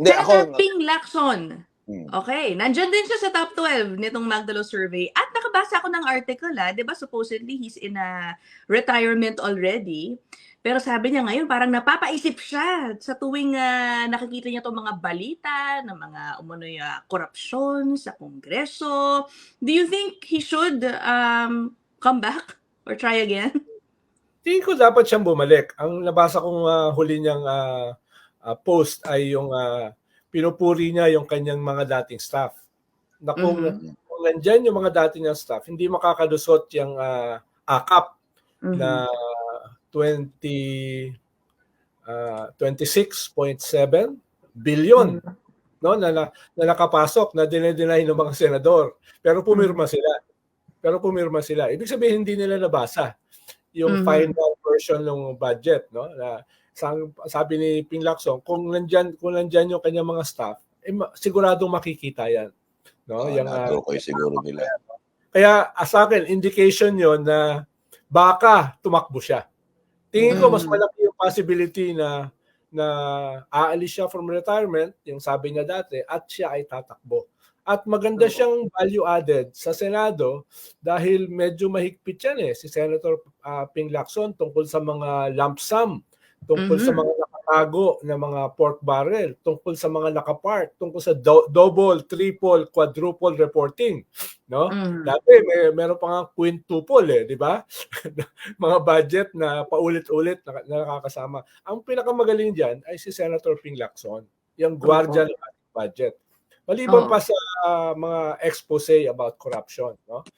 Hindi, Senator ako, Ping Lacson. Hmm. Okay, nandyan din siya sa top 12 nitong Magdalo survey. At nakabasa ako ng article, ha, 'di ba supposedly he's in a retirement already. Pero sabi niya ngayon, parang napapaisip siya sa tuwing ah, nakikita niya itong mga balita ng mga umunoy ah, korupsyon sa Kongreso. Do you think he should um, come back or try again? Tingin ko dapat siyang bumalik. Ang nabasa kong ah, huli niyang ah, ah, post ay yung ah, pinupuri niya yung kanyang mga dating staff. Na kung, Mhm. kung nandyan yung mga dating niyang staff, hindi makakalusot yung ah, akap Mhm. na 20 ah, 26.7 billion no na, na, na nakapasok na dinedeny ng mga senador pero pumirma sila pero pumirma sila ibig sabihin hindi nila nabasa yung Mhm. final version ng budget no na sabi ni Ping Lacson kung nandiyan kung nandiyan yung kanyang mga staff eh, ma- siguradong makikita yan no oh, yung ah, natukoy siguro nila. kaya ah, sa akin, indication yon na baka tumakbo siya. Tingin ko mas Mm. malaki yung possibility na na aalis siya from retirement, yung sabi niya dati, at siya ay tatakbo. At maganda siyang value added sa Senado dahil medyo mahigpit yan eh, si Senator ah, Ping Lacson tungkol sa mga lump sum, tungkol sa Mhm. mga nakatago na mga pork barrel, tungkol sa mga nakapark, tungkol sa do- double, triple, quadruple reporting. No? Mhm. Dati may meron pa nga quintuple eh, di ba? mga budget na paulit-ulit na, na nakakasama. Ang pinakamagaling diyan ay si Senator Ping Lacson, yung gwardiya ng budget. Maliban Oo. pa sa ah, mga expose about corruption, no?